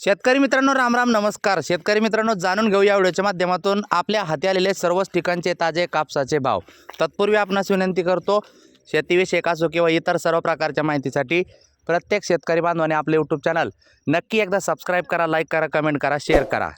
शेतकरी मित्रांनो राम राम नमस्कार. शेतकरी मित्रांनो जाणून घेऊ या व्हिडिओच्या माध्यमातून आपल्या हाती आलेले सर्वच ठिकाणचे ताजे कापसाचे भाव. तत्पूर्वी आपणास विनंती करतो शेतीविषयक असो किंवा इतर सर्व प्रकारच्या माहितीसाठी प्रत्येक शेतकरी बांधवाने आपले यूट्यूब चॅनल नक्की एकदा सबस्क्राईब करा लाईक करा कमेंट करा शेअर करा.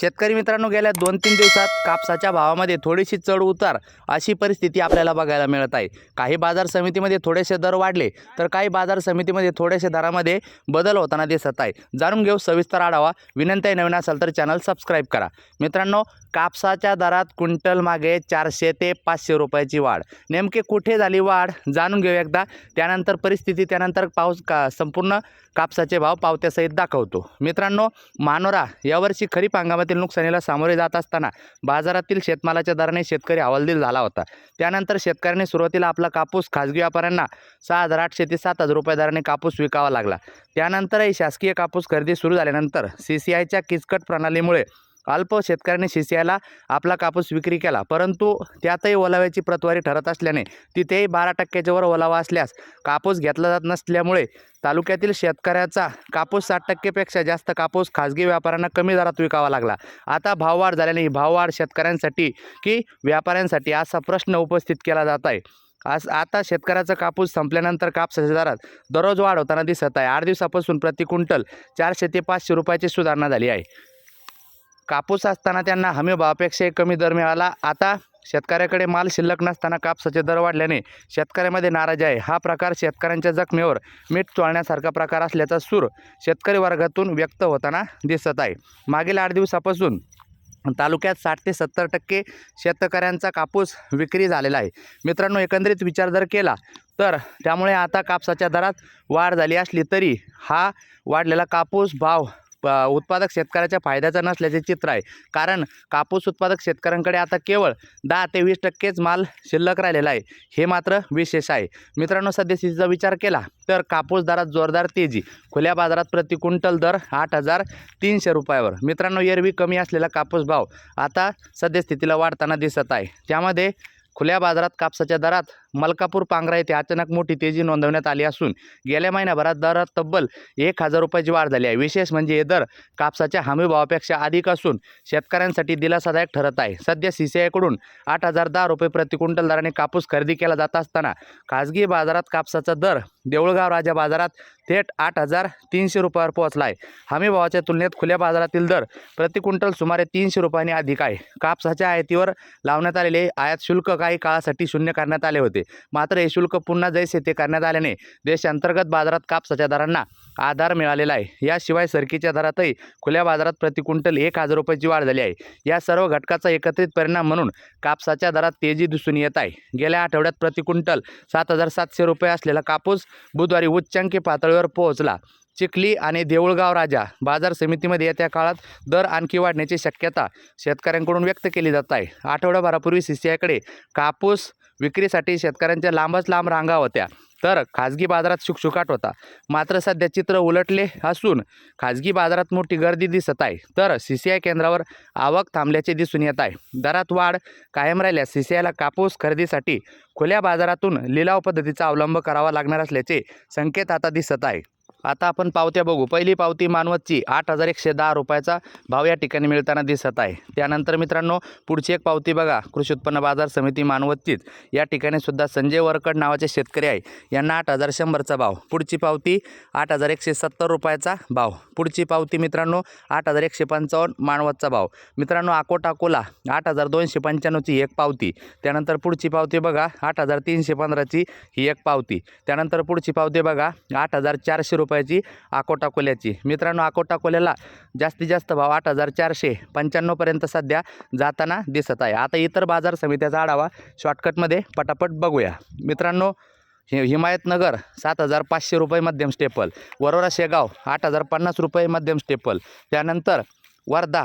शेतकरी मित्रांनो गेल्या दोन तीन दिवसात कापसाच्या भावामध्ये थोडीशी चढ उतार अशी परिस्थिती आपल्याला बघायला मिळत आहे. काही बाजार समितीमध्ये थोडेसे दर वाढले तर काही बाजार समितीमध्ये थोडेसे दरामध्ये बदल होताना दिसत आहे. जाणून घेऊ सविस्तर आढावा. विनंती आहे नवीन असाल तर चॅनल सबस्क्राईब करा. मित्रांनो कापसाच्या दरात क्विंटल मागे चारशे ते पाचशे रुपयाची वाढ. नेमके कुठे झाली वाढ? जाणून घेऊ एकदा. त्यानंतर परिस्थिती त्यानंतर पाऊस का संपूर्ण कापसाचे भाव पावत्यासहित दाखवतो. मित्रांनो मानोरा यावर्षी खरीप हंगामातील नुकसानीला सामोरे जात असताना बाजारातील शेतमालाच्या दराने शेतकरी हवालदिल झाला होता. त्यानंतर शेतकऱ्यांनी सुरुवातीला आपला कापूस खाजगी व्यापाऱ्यांना सहा हजार आठशे ते सात हजार रुपये दराने कापूस विकावा लागला. त्यानंतरही शासकीय कापूस खरेदी सुरू झाल्यानंतर सी सी आयच्या किचकट प्रणालीमुळे अल्प शेतकऱ्याने सी आपला कापूस विक्री केला. परंतु त्यातही ओलाव्याची प्रतवारी ठरत असल्याने तिथेही बारा टक्क्याच्या वर ओलावा असल्यास कापूस घेतला जात नसल्यामुळे तालुक्यातील शेतकऱ्याचा कापूस साठ टक्केपेक्षा जास्त कापूस खाजगी व्यापाऱ्यांना कमी दरात विकावा लागला. आता भाववाढ झाल्याने ही भाववाढ शेतकऱ्यांसाठी की व्यापाऱ्यांसाठी असा प्रश्न उपस्थित केला जात आहे. आज आता शेतकऱ्याचा कापूस संपल्यानंतर कापसाच्या दरात दररोज वाढ होताना दिसत आहे. आठ दिवसापासून प्रति क्विंटल चारशे ते पाचशे रुपयाची सुधारणा झाली आहे. कापूस असताना त्यांना हमी भावापेक्षाही कमी दर मिळाला. आता शेतकऱ्याकडे माल शिल्लक नसताना कापसाचे दर वाढल्याने शेतकऱ्यामध्ये नाराजी आहे. हा प्रकार शेतकऱ्यांच्या जखमेवर मीठ चोळण्यासारखा प्रकार असल्याचा सूर शेतकरी वर्गातून व्यक्त होताना दिसत आहे. मागील आठ दिवसापासून तालुक्यात साठ ते सत्तर टक्के शेतकऱ्यांचा कापूस विक्री झालेला आहे. मित्रांनो एकंदरीत विचार जर केला तर त्यामुळे आता कापसाच्या दरात वाढ झाली असली तरी हा वाढलेला कापूस भाव उत्पादक शेतकऱ्याच्या फायद्याचा नसल्याचे चित्र आहे. कारण कापूस उत्पादक शेतकऱ्यांकडे आता केवळ दहा ते वीस टक्केच माल शिल्लक राहिलेला आहे. हे मात्र विशेष आहे. मित्रांनो सद्यस्थितीचा विचार केला तर कापूस दरात जोरदार तेजी खुल्या बाजारात प्रति क्विंटल दर आठ हजार तीनशे रुपयावर. मित्रांनो एरवी कमी असलेला कापूस भाव आता सद्यस्थितीला वाढताना दिसत आहे. त्यामध्ये खुल्या बाजारात कापसाच्या दरात मलकापूर पांगरा येथे अचानक मोठी तेजी नोंदवण्यात आली असून गेल्या महिन्याभरात दरात तब्बल एक हजार रुपयाची वाढ झाली आहे. विशेष म्हणजे हे दर कापसाच्या हमी भावापेक्षा अधिक असून शेतकऱ्यांसाठी दिलासादायक ठरत आहे. सध्या सी सी आयकडून आठ हजार दहा रुपये प्रति क्विंटल दराने कापूस खरेदी केला जात असताना खाजगी बाजारात कापसाचा दर देऊळगाव राजा बाजारात थेट आठ हजार तीनशे रुपयावर पोहोचला आहे. हमी भावाच्या तुलनेत खुल्या बाजारातील दर प्रति क्विंटल सुमारे तीनशे रुपयांनी अधिक आहे. कापसाच्या आयातीवर लावण्यात आलेले आयात शुल्क काही काळासाठी शून्य करण्यात आले होते. मात्र हे शुल्क पुन्हा जैसे ते करण्यात आल्याने देशांतर्गत बाजारात कापसाच्या दरांना आधार मिळालेला आहे. याशिवाय सरकीच्या दरातही खुल्या बाजारात प्रति क्विंटल एक हजार रुपयाची वाढ झाली आहे. या सर्व घटकाचा एकत्रित परिणाम म्हणून कापसाच्या दरात तेजी दिसून येत आहे. गेल्या आठवड्यात प्रति क्विंटल सात हजार सातशे रुपये असलेला कापूस बुधवारी उच्चांकी पातळीवर पोहोचला. चिखली आणि देऊळगाव राजा बाजार समितीमध्ये येत्या काळात दर आणखी वाढण्याची शक्यता शेतकऱ्यांकडून व्यक्त केली जात आहे. आठवड्याभरापूर्वी सी सी आयकडे कापूस विक्रीसाठी शेतकऱ्यांच्या लांबच लांब रांगा होत्या. तर खाजगी बाजारात शुकशुकाट होता. मात्र सध्या चित्र उलटले असून खाजगी बाजारात मोठी गर्दी दिसत आहे. तर सी सी आय केंद्रावर आवक थांबल्याचे दिसून येत आहे. दरात वाढ कायम राहिल्यास सी सी आयला कापूस खरेदीसाठी खुल्या बाजारातून लिलाव पद्धतीचा अवलंब करावा लागणार असल्याचे संकेत आता दिसत आहे. आता आपण पावत्या बघू. पहिली पावती मानवतची आठ हजार एकशे दहा रुपयाचा भाव या ठिकाणी मिळताना दिसत आहे. त्यानंतर मित्रांनो पुढची एक पावती बघा. कृषी उत्पन्न बाजार समिती मानवतचीच. या ठिकाणी सुद्धा संजय वरकड नावाचे शेतकरी आहे. यांना आठ हजार शंभरचा भाव. पुढची पावती आठ हजार एकशे सत्तर रुपयाचा भाव. पुढची पावती मित्रांनो आठ हजार एकशे पंचावन्न मानवतचा भाव. मित्रांनो अकोट अकोला आठ हजार दोनशे पंच्याण्णवची एक पावती. त्यानंतर पुढची पावती बघा. आठ हजार तीनशे पंधराची ही एक पावती. त्यानंतर पुढची पावती बघा. आठ हजार चारशे रुपयाची अकोट कोल्याची. मित्रांनो अकोटाकोल्याला जास्तीत जास्त भाव आठ हजार चारशे पंच्याण्णवपर्यंत सध्या जाताना दिसत आहे. आता इतर बाजार समित्याचा आढावा शॉर्टकटमध्ये पटापट बघूया. मित्रांनो हि हिमायतनगर सात हजार पाचशे रुपये मध्यम स्टेपल वरोरा शेगाव आठ हजार पन्नास रुपये मध्यम स्टेपल त्यानंतर वर्धा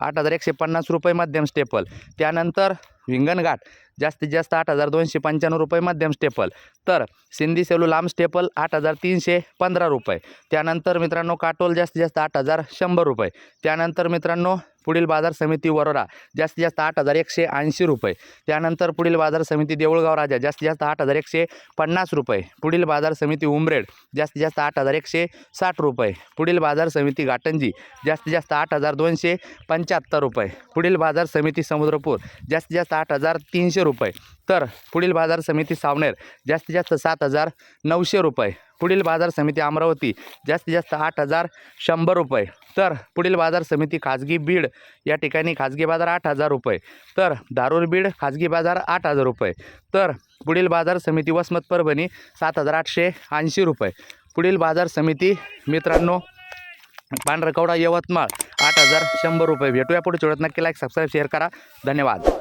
आठ हजार एकशे पन्नास रुपये मध्यम स्टेपल त्यानंतर विंगणघाट जास्तीत जास्त आठ हजार दोनशे पंच्याण्णव रुपये मध्यम स्टेपल. तर सिंधी सेलू लांब स्टेपल आठ हजार तीनशे पंधरा रुपये. त्यानंतर मित्रांनो काटोल जास्तीत जास्त आठ हजार शंभर रुपये. त्यानंतर मित्रांनो पुढील बाजार समिती वरोरा जास्तीत जास्त आठ हजार एकशे ऐंशी रुपये. त्यानंतर पुढील बाजार समिती देऊळगाव राजा जास्तीत जास्त आठ हजार एकशे पन्नास रुपये. पुढील बाजार समिती उमरेड जास्तीत जास्त आठ हजार एकशे साठ रुपये. पुढील बाजार समिती घाटंजी जास्तीत जास्त आठ हजार दोनशे पंच्याहत्तर रुपये. पुढील बाजार समिती समुद्रपूर जास्तीत जास्त आठ हजार तीनशे रुपये. तर पुढील बाजार समिती सावनेर जास्तीत जास्त सात हजार नऊशे रुपये. पुढील बाजार समिती अमरावती जास्तीत जास्त आठ हजार शंभर रुपये. तर पुढील बाजार समिती खाजगी बीड या ठिकाणी खाजगी बाजार आठ हजार रुपये. तर दारूर बीड खाजगी बाजार आठ हजार रुपये. तर पुढील बाजार समिती वसमत परभणी सात हजार आठशे ऐंशी रुपये. पुढील बाजार समिती मित्रांनो पांढरकवडा यवतमाळ आठ हजार शंभर रुपये. भेटूया पुढे. चोळत नक्की लाईक सबस्क्राईब शेअर करा. धन्यवाद.